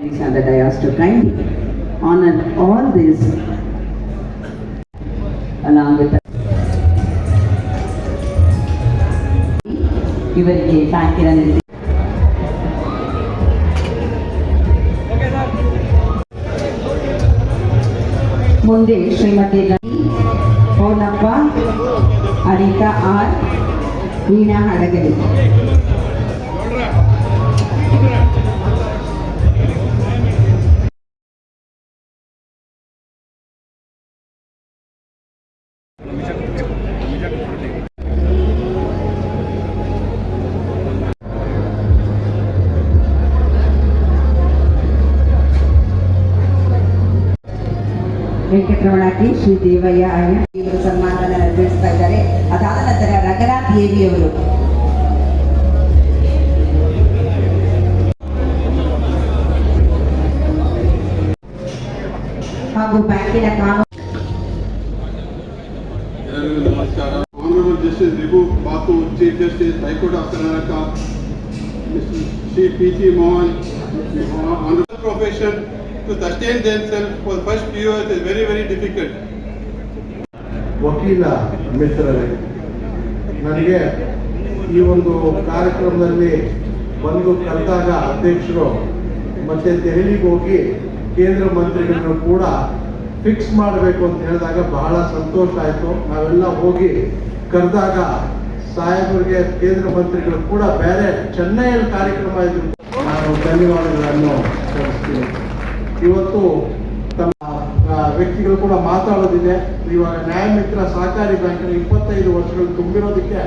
on the dais to kindly honor all these along with ಇವರಿಗೆ ಬ್ಯಾಂಕಿನ ನಿರ್ದೇಶ ಮುಂದೆ Shrimati Ravi ಪೌರ್ಣಪ್ಪ Anita R Veena Hadagali ವೆಂಕಟರಮಣಕ್ಕೆ Shri Devaiah ಅಯ್ಯ ಇವರು ಸನ್ಮಾನವನ್ನು ನೆರವೇರಿಸ್ತಾ ಇದ್ದಾರೆ ಅದಾದ ನಂತರ ರಂಗನಾಥ್ ದೇವಿ ಅವರು ಹಾಗೂ ಬ್ಯಾಂಕಿನ ಕಾನೂನು ಎಲ್ಲರಿಗೂ ನಮಸ್ಕಾರ honourable justice Ribu Bathu chief justice high court of Karnataka Shri P T Mohan honourable profession to sustain themselves for first few years is very very difficult. ವಕೀಲ ಮಿತ್ರರೇ, ನನಗೆ ಈ ಒಂದು ಕಾರ್ಯಕ್ರಮದಲ್ಲಿ ಬಂದು ಕರೆದಾಗ ಅಧ್ಯಕ್ಷರು ಮತ್ತೆ ದೆಹಲಿಗೆ ಹೋಗಿ ಕೇಂದ್ರ ಮಂತ್ರಿಗಳನ್ನು ಕೂಡ ಫಿಕ್ಸ್ ಮಾಡಬೇಕು ಅಂತ ಹೇಳಿದಾಗ ಬಹಳ ಸಂತೋಷ ಆಯಿತು ನಾವೆಲ್ಲ ಹೋಗಿ ಕರೆದಾಗ ಸಾಹೇಬರಿಗೆ, ಕೇಂದ್ರ ಮಂತ್ರಿಗಳು ಕೂಡ ಬೇರೆ ಚೆನ್ನೈಯಲ್ಲಿ ಕಾರ್ಯಕ್ರಮ ಇದ್ರು ನಾನು ಧನ್ಯವಾದಗಳನ್ನು ಇವತ್ತು ತಮ್ಮ ವ್ಯಕ್ತಿಗಳು ಕೂಡ ಮಾತಾಡೋದಿದೆ. ಇವಾಗ ನ್ಯಾಯಮಿತ್ರ ಸಹಕಾರಿ ಬ್ಯಾಂಕ್ನ ಇಪ್ಪತ್ತೈದು ವರ್ಷಗಳು ತುಂಬಿರೋದಕ್ಕೆ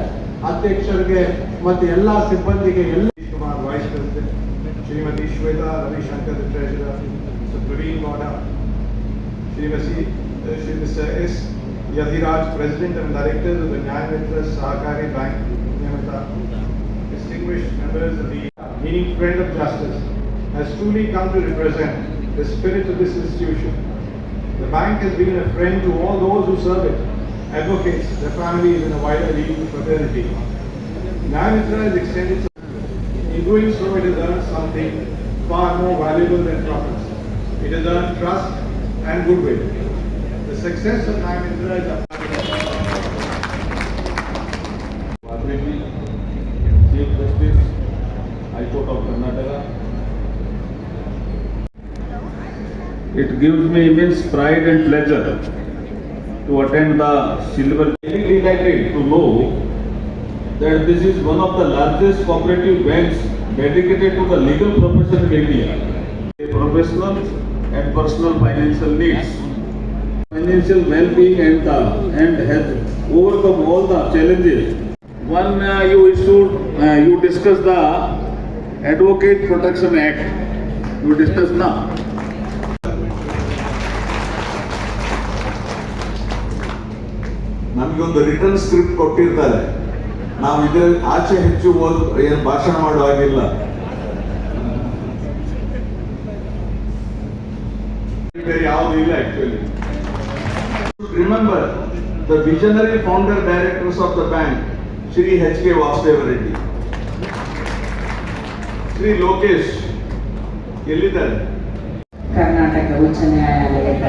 ಅಧ್ಯಕ್ಷರಿಗೆ ಮತ್ತೆ ಎಲ್ಲಾ ಸಿಬ್ಬಂದಿಗೆ ಎಲ್ಲ Kumar vice Shrimati Shweta Ravishankar treasurer Shrimati Shri S. Yadhiraj president and director of Nyayamitra ಸಹಕಾರಿ ಬ್ಯಾಂಕ್ ನಿಯಮಿತ members of the meaning friend of justice has truly come to represent the spirit of this institution. The bank has been a friend to all those who serve it, advocates, their families and a wider legal fraternity. Nyamitra has extended in doing so, it has earned something far more valuable than profits. It has earned trust and goodwill. The success of Nyamitra is It gives me immense pride and pleasure to attend the silver. Very delighted to know that this is one of the largest cooperative banks dedicated to the legal profession in India. A Professional and personal financial needs, financial well-being and the, and has overcome all the challenges. One, uh, you issued, uh, you discussed the Advocate Protection Act. You discussed now. ನಮಗೊಂದು return script ಕೊಟ್ಟಿರ್ತಾರೆ. ನಾವು ಇದ್ರ ಆಚೆ ಹೆಚ್ಚು ಓದ್ ಏನು ಭಾಷಣ ಮಾಡೋ ಹಾಗಿಲ್ಲ. ಯಾವುದು ಇಲ್ಲ. Remember the visionary founder directors of the bank Shri H K Vasudeva Reddy Shri Lokesh ಎಲ್ಲಿದ್ದಾರೆ? ಕರ್ನಾಟಕ ಉಚ್ಚ ನ್ಯಾಯಾಲಯದ